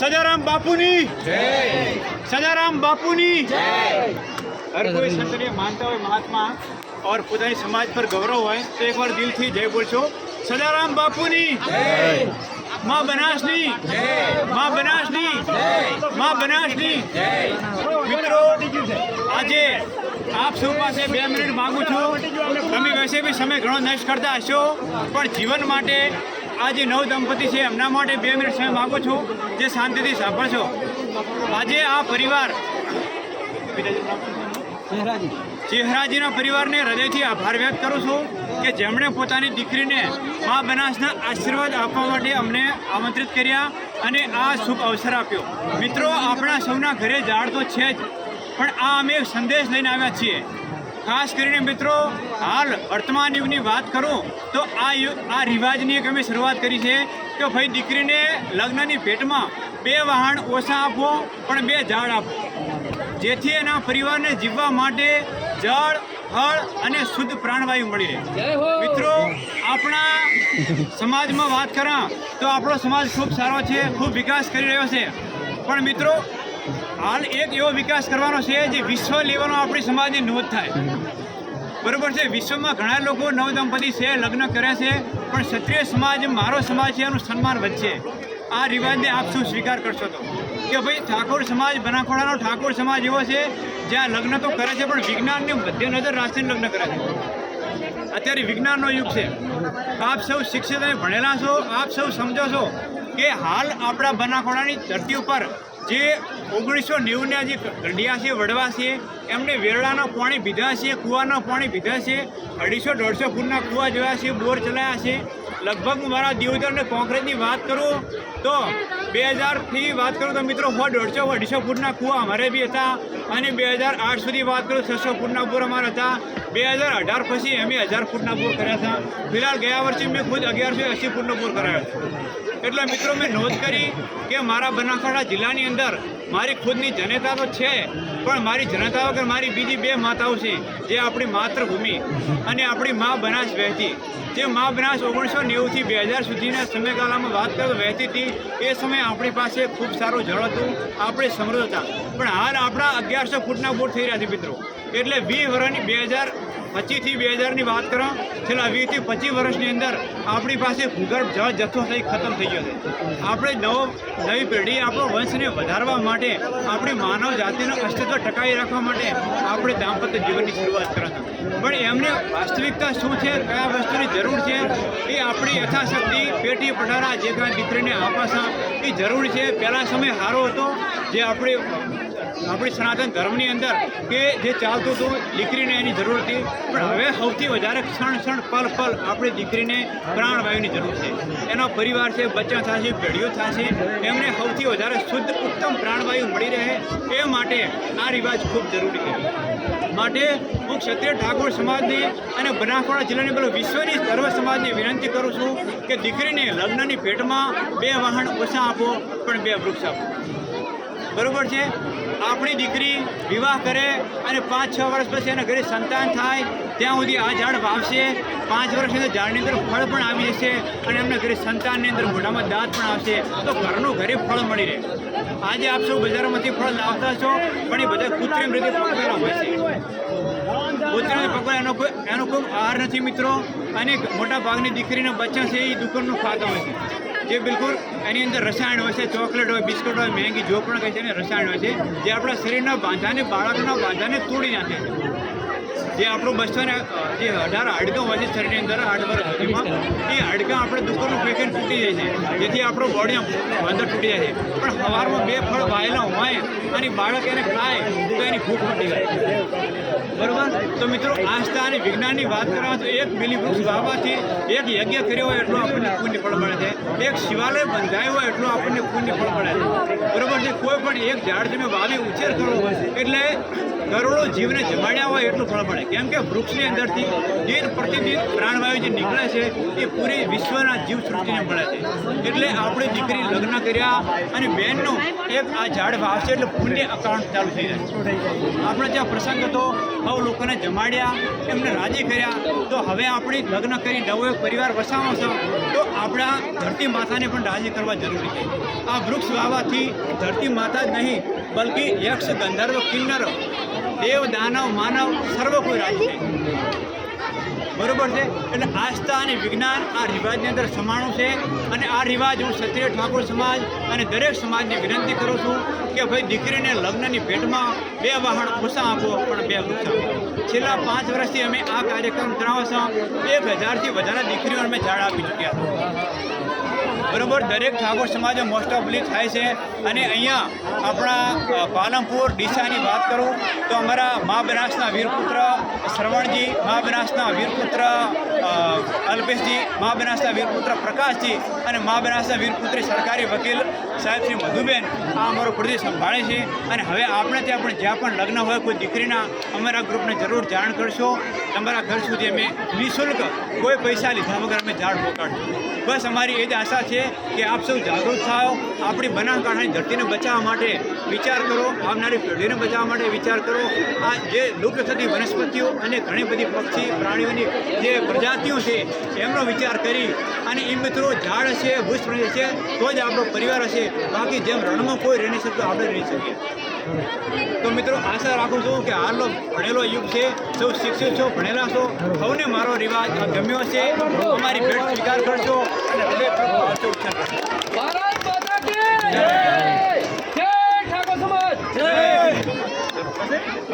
સજારામ બાપુની. સજારામ બાપુની. હર કોઈ સંતને માનતા હોય મહાત્મા और પોતાની સમાજ પર ગૌરવ હોય તો એકવાર દિલથી જય બોલશો. સજારામ બાપુની. માં બનાસની. માં બનાસની. માં બનાસની. મિત્રો આજે આપ સૌ પાસે બે મિનિટ માંગુ છું. તમે વૈસે બી સમય ઘણો નષ્ટ કરતા હશો પણ જીવન માટે આ જે નવ દંપતી છે, એમના માટે બે મિનિટ સમય માંગુ છું, જે શાંતિથી સાંભળશો. આજે આ પરિવાર ચેહરાજીના પરિવારને હૃદયથી આભાર વ્યક્ત કરું છું કે જેમણે પોતાની દીકરીને મા બનાસના આશીર્વાદ આપવા માટે અમને આમંત્રિત કર્યા અને આ શુભ અવસર આપ્યો. મિત્રો, આપણા સૌના ઘરે ઝાડ તો છે જ, પણ આ અમે એક સંદેશ લઈને આવ્યા છીએ. ખાસ કરીને મિત્રો હાલ વર્તમાન યુગની વાત કરું તો આ આ રિવાજની એક અમે શરૂઆત કરી છે કે ભાઈ દીકરીને લગ્નની ભેટમાં બે વાહન ઓછા આપો પણ બે ઝાડ આપો. જેથી એના પરિવારને જીવવા માટે જળ ફળ અને શુદ્ધ પ્રાણવાયુ મળી રહે. મિત્રો આપણા સમાજમાં વાત કરા તો આપણો સમાજ ખૂબ સારો છે ખૂબ વિકાસ કરી રહ્યો છે. પણ મિત્રો હાલ એક એવો વિકાસ કરવાનો છે જે વિશ્વ લેવલનો આપણી સમાજની નોંધ થાય. બરોબર છે, વિશ્વમાં ઘણા લોકો નવદંપતિ છે, લગ્ન કરે છે, પણ ક્ષત્રિય સમાજ, મારો સમાજ છે, એનું સન્માન વધશે. આ રિવાજને આપ શું સ્વીકાર કરશો તો? કે ભાઈ, ઠાકોર સમાજ, બનાખોડાનો ઠાકોર સમાજ એવો છે, જ્યાં લગ્ન તો કરે છે, પણ વિજ્ઞાનની મધ્યનજર રાખીને લગ્ન કરે છે. અત્યારે વિજ્ઞાનનો યુગ છે. આપ સૌ શિક્ષિત અને ભણેલા છો, આપ સૌ સમજો છો કે હાલ આપણા બનાખોડાની ધરતી ઉપર જે ઓગણીસો નેવુંના જે ગઢિયા છે, વડવા છે, એમને વેરડાના પાણી પીધા છે, કૂવાના પાણી પીધા છે, અઢીસો દોઢસો ફૂટના કૂવા જોયા છે, બોર ચલાયા છે. લગભગ હું મારા દિવોદર અને કોંગ્રેસની વાત કરું તો બે હજારથી વાત કરું તો મિત્રો સો દોઢસો અઢીસો ફૂટના કૂવા અમારે બી હતા અને બે હજાર આઠ સુધી વાત કરું છસો ફૂટના બોર અમારા હતા. બે હજાર અઢાર પછી અમે હજાર ફૂટના બોર કર્યા હતા. ફિલહાલ ગયા વર્ષે મેં ખુદ અગિયારસો એંસી ફૂટનો બોર કરાયો. છે એટલે મિત્રો મેં નોંધ કરી કે મારા બનાસકાંઠા જિલ્લાની અંદર મારી ખુદની જનતા તો છે, પણ મારી જનતા વગર મારી બીજી બે માતાઓ છે, જે આપણી માતૃભૂમિ અને આપણી મા બનાસ વહેતી. જે મા બનાસ ઓગણીસો નેવુંથી બે હજાર સુધીના સમયગાળામાં વાત કરો, વહેતી હતી, એ સમયે આપણી પાસે ખૂબ સારું જળ હતું, આપણે સમૃદ્ધ હતા. પણ હાલ આપણા અગિયારસો ફૂટના બોટ થઈ રહ્યા છે મિત્રો. એટલે વીસ વર્ષની બે હજાર પચીસથી બે હજારની વાત કરો, છેલ્લા વીસથી પચીસ વર્ષની અંદર આપણી પાસે ભૂગર્ભ જળ જથ્થો થઈ ખતમ થઈ ગયો છે. આપણે નવો, નવી પેઢી આપણો વંશને વધારવા માટે, આપણી માનવ જાતિનું અસ્તિત્વ ટકાવી રાખવા માટે આપણે દાંપત્ય જીવનની શરૂઆત કરતા પણ એમને વાસ્તવિકતા શું છે, કયા વસ્તુની જરૂર છે, એ આપણી યથાશક્તિ, પેટી પઢારા જે કાંઈ દીકરીને આપાસા એ જરૂર છે. પહેલાં સમય સારો હતો, જે આપણે આપણી સનાતન ધર્મની અંદર કે જે ચાલતું હતું, દીકરીને એની જરૂર હતી. પણ હવે સૌથી વધારે ક્ષણ ક્ષણ પલ પલ આપણી દીકરીને પ્રાણવાયુની જરૂર છે. એનો પરિવાર છે, બચ્ચા થશે પેઢીઓ થશે, એમને સૌથી વધારે શુદ્ધ, ઉત્તમ પ્રાણવાયુ મળી રહે એ માટે આ રિવાજ ખૂબ જરૂરી છે. માટે હું ક્ષત્રિય ઠાકોર સમાજને અને બનાસકાંઠા જિલ્લાની પેલું વિશ્વની સર્વ સમાજને વિનંતી કરું છું કે દીકરીને લગ્નની ભેટમાં બે વાહન ઓછા આપો, પણ બે વૃક્ષ આપો. બરોબર છે? આપણી દીકરી વિવાહ કરે અને પાંચ છ વર્ષ પછી એના ઘરે સંતાન થાય, ત્યાં સુધી આ ઝાડ વાવશે. પાંચ વર્ષની અંદર ઝાડની અંદર ફળ પણ આવી જશે અને એમના ઘરે સંતાનની અંદર મોઢામાં દાંત પણ આવશે. તો ઘરનું ઘરે ફળ મળી રહે. આજે આપ સૌ બજારોમાંથી ફળ લાવતા છો, પણ એ બધા કૃત્રિમ રીતે પકવેલા હોય છે. કૃત્રિમ પકવેલા એનો કોઈ એનો કોઈ આહાર નથી મિત્રો. અને મોટા ભાગની દીકરીના બચ્ચા છે એ દુકાનનું ખાતા હોય છે. જે બિલકુલ એની અંદર રસાયણ હોય છે, ચોકલેટ હોય, બિસ્કુટ હોય મહેંગી જો પણ કહે છે ને રસાયણ હોય છે, જે આપણા શરીરના બાંધાને બાળકના બાંધાને તોડી નાખે છે. જે આપણું બસો ને જે અઢાર હાડકાં હોય છે શરીરની અંદર સુધીમાં એ હાડકાં આપણે દુકાનનું પેકેટ તૂટી જાય છે. જેથી આપણું બોડી અંદર તૂટી જાય છે. પણ સવારમાં બે ફળ વાયેલા હોય અને બાળક એને ખાય, તો એની ભૂખ મટી જાય. તો મિત્રો, આસ્થા અને વિજ્ઞાનની વાત કરવા તો એક બિલીવૃક્ષ વાવવાથી એક યજ્ઞ કર્યો હોય એટલું આપણને પુણ્ય ફળ મળે છે. એક શિવાલય બંધાયો હોય એટલું આપણને પુણ્ય ફળ મળે છે. બરોબર છે? કોઈ પણ એક ઝાડ તમે વાવી, ઉછેર કરો એટલે કરોડો જીવને જમાડ્યા હોય એટલું ફળ મળે. કેમ કે વૃક્ષની અંદરથી દિન પ્રતિદિન પ્રાણવાયુ જે નીકળે છે, એ પૂરી વિશ્વના જીવ સૃષ્ટિને મળે છે. એટલે આપણી દીકરી લગ્ન કર્યા અને બહેનનું એક આ ઝાડ વાવશે એટલે પુણ્ય અકાઉન્ટ ચાલુ થઈ જાય. આપણે ત્યાં પ્રસંગ હતો બહુ લોકોને જમાડ્યા, એમને રાજી કર્યા. તો હવે આપણે લગ્ન કરી નવો એક પરિવાર વસાવો છો. તો આપણા ધરતી માતાને પણ રાજી કરવા જરૂરી છે. આ વૃક્ષ વાવવાથી ધરતી માતા જ નહીં, બલકી યક્ષ, ગંધર્વ, કિન્નર, દેવ, દાનવ, માનવ, સર્વ કોઈ રાજી છે. બરોબર છે? એટલે આસ્થા અને વિજ્ઞાન આ રિવાજની અંદર સમાણું છે. અને આ રિવાજ હું ક્ષત્રિય ઠાકોર સમાજ અને દરેક સમાજને વિનંતી કરું છું કે ભાઈ દીકરીને લગ્નની ભેટમાં બે વાહણ ઓછા આપો, પણ બે વૃક્ષ આપો. છેલ્લા પાંચ વર્ષથી અમે આ કાર્યક્રમ છો. એક હજારથી વધારે દીકરીઓ અમે ઝાડ આપી ચૂક્યા છે. બરોબર, દરેક ઠાકોર સમાજો મોસ્ટ ઓફલી થાય છે. અને અહીંયા આપણા પાલનપુર, ડીસાની વાત કરું તો અમારા મા બનાસના વીરપુત્ર શ્રવણજી, મા બનાસના વીરપુત્ર અલ્પેશજી મા બનાસના વીરપુત્ર પ્રકાશજી અને મા બનાસના વીરપુત્રી સરકારી વકીલ સાહેબ શ્રી મધુબેન. આ અમારો પ્રદેશ સંભાળે છે અને હવે આપણે ત્યાં પણ જ્યાં પણ લગ્ન હોય કોઈ દીકરીના અમારા ગ્રુપને જરૂર જાણ કરશો. તમારા ઘર સુધી અમે નિઃશુલ્ક કોઈ પૈસા લીધા વગર અમે ઝાડ પહોંચાડશું બસ અમારી એ જ આશા છે કે આપ સૌ જાગૃત થાઓ, આપણી બનાસકાંઠાની ધરતીને બચાવવા માટે વિચાર કરો, આવનારી પેઢીને બચાવવા માટે વિચાર કરો. આ જે લુપ્ત થતી વનસ્પતિઓ અને ઘણી બધી પક્ષી, પ્રાણીઓની જે જ્ઞાતિઓ છે, એમનો વિચાર કરી અને એ મિત્રો ઝાડ હશે વૃક્ષ હશે તો જ આપણો પરિવાર હશે. બાકી જેમ રણમાં કોઈ રહી શકતું આપણે રહી શકીએ. તો મિત્રો, આશા રાખું છું કે હાલનો ભણેલો યુગ છે, સૌ શિક્ષિત છો, ભણેલા છો. સૌને મારો રિવાજ ગમ્યો છે અમારી ભેટ સ્વીકાર કરશો. અને હૃદય